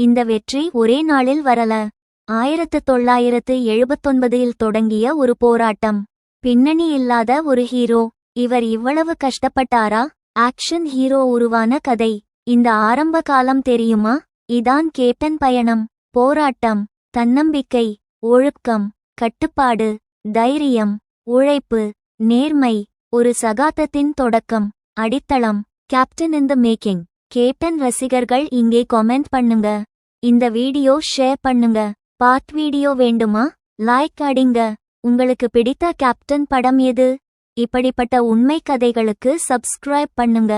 இந்த வெற்றி ஒரே நாளில் வரல. ஆயிரத்து தொள்ளாயிரத்து எழுபத்தொன்பதில் தொடங்கிய ஒரு போராட்டம். பின்னணி இல்லாத ஒரு ஹீரோ. இவர் இவ்வளவு கஷ்டப்பட்டாரா? ஆக்ஷன் ஹீரோ உருவான கதை. இந்த ஆரம்ப காலம் தெரியுமா? இதான் கேப்டன் பயணம். போராட்டம். தன்னம்பிக்கை. ஒழுக்கம். கட்டுப்பாடு. தைரியம். உழைப்பு. நேர்மை. ஒரு சகாத்தத்தின் தொடக்கம். அடித்தளம். Captain in the making. Captain ரசிகர்கள் இங்கே கமெண்ட் பண்ணுங்க. இந்த வீடியோ ஷேர் பண்ணுங்க. பார்ட் வீடியோ வேண்டுமா? லைக் அடிங்க. உங்களுக்கு பிடித்த கேப்டன் படம் எது? இப்படிப்பட்ட உண்மை கதைகளுக்கு சப்ஸ்கிரைப் பண்ணுங்க.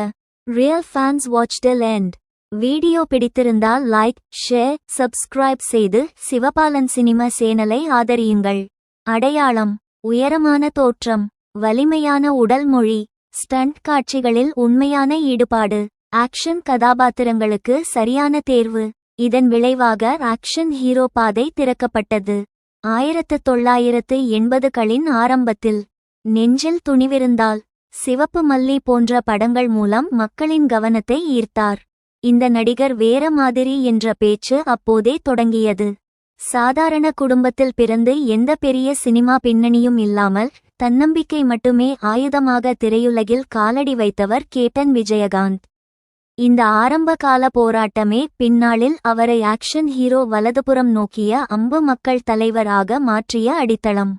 Real fans watch till end video பிடித்திருந்தால் லைக் ஷேர் சப்ஸ்கிரைப் செய்து சிவபாலன் சினிமா சேனலை ஆதரியுங்கள். அடையாளம் உயரமான தோற்றம் வலிமையான உடல் மொழி ஸ்டண்ட் காட்சிகளில் உண்மையான ஈடுபாடு ஆக்ஷன் கதாபாத்திரங்களுக்கு சரியான தேர்வு. இதன் விளைவாக ஆக்ஷன் ஹீரோ பாதை திறக்கப்பட்டது. ஆயிரத்து தொள்ளாயிரத்து எண்பதுகளின் ஆரம்பத்தில் நெஞ்சில் துணிவிருந்தால் சிவப்பு மல்லி போன்ற படங்கள் மூலம் மக்களின் கவனத்தை ஈர்த்தார். இந்த நடிகர் வேற மாதிரி என்ற பேச்சு அப்போதே தொடங்கியது. சாதாரண குடும்பத்தில் பிறந்து எந்த பெரிய சினிமா பின்னணியும் இல்லாமல் தன்னம்பிக்கை மட்டுமே ஆயுதமாக திரையுலகில் காலடி வைத்தவர் கேப்டன் விஜயகாந்த். இந்த ஆரம்பகால போராட்டமே பின்னாளில் அவரை ஆக்ஷன் ஹீரோ வலதுபுறம் நோக்கிய அம்பு மக்கள் தலைவராக மாற்றிய அடித்தளம்.